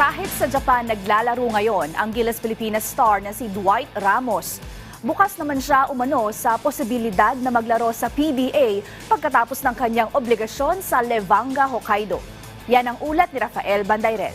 Kahit sa Japan naglalaro ngayon ang Gilas Pilipinas star na si Dwight Ramos. Bukas naman siya umano sa posibilidad na maglaro sa PBA pagkatapos ng kanyang obligasyon sa Levanga, Hokkaido. Yan ang ulat ni Rafael Bandayrel.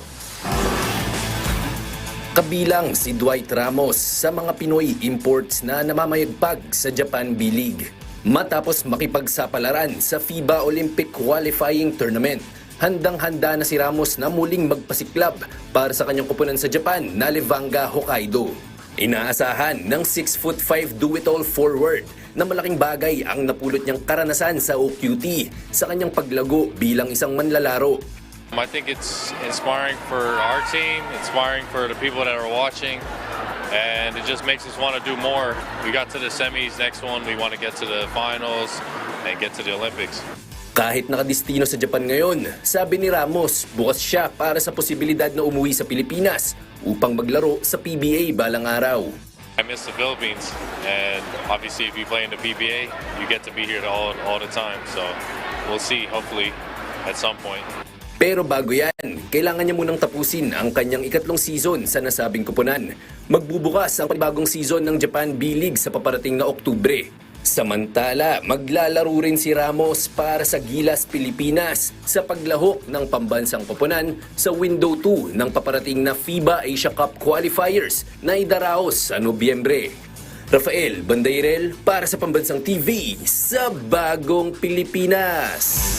Kabilang si Dwight Ramos sa mga Pinoy imports na namamayagpag sa Japan B-League. Matapos makipagsapalaran sa FIBA Olympic Qualifying Tournament, handang-handa na si Ramos na muling magpasiklab para sa kanyang kupunan sa Japan na Levanga, Hokkaido. Inaasahan ng 6'5 do-it-all forward na malaking bagay ang napulot niyang karanasan sa OQT sa kanyang paglago bilang isang manlalaro I think it's inspiring for our team, inspiring for the people that are watching, and it just makes us want to do more. We got to the semis, next one we want to get to the finals and get to the Olympics. Kahit nakadistino sa Japan ngayon, sabi ni Ramos, bukas siya para sa posibilidad na umuwi sa Pilipinas upang maglaro sa PBA balang araw. I miss the Philippines, and obviously if you play in the PBA, you get to be here all, all the time. So we'll see, hopefully, at some point. Pero bago yan, kailangan niya munang tapusin ang kanyang ikatlong season sa nasabing kupunan. Magbubukas ang panibagong season ng Japan B-League sa paparating na Oktubre. Samantala, maglalaro rin si Ramos para sa Gilas Pilipinas sa paglahok ng pambansang koponan sa Window 2 ng paparating na FIBA Asia Cup Qualifiers na idaraos sa Nobyembre. Rafael Bandairel para sa Pambansang TV sa Bagong Pilipinas.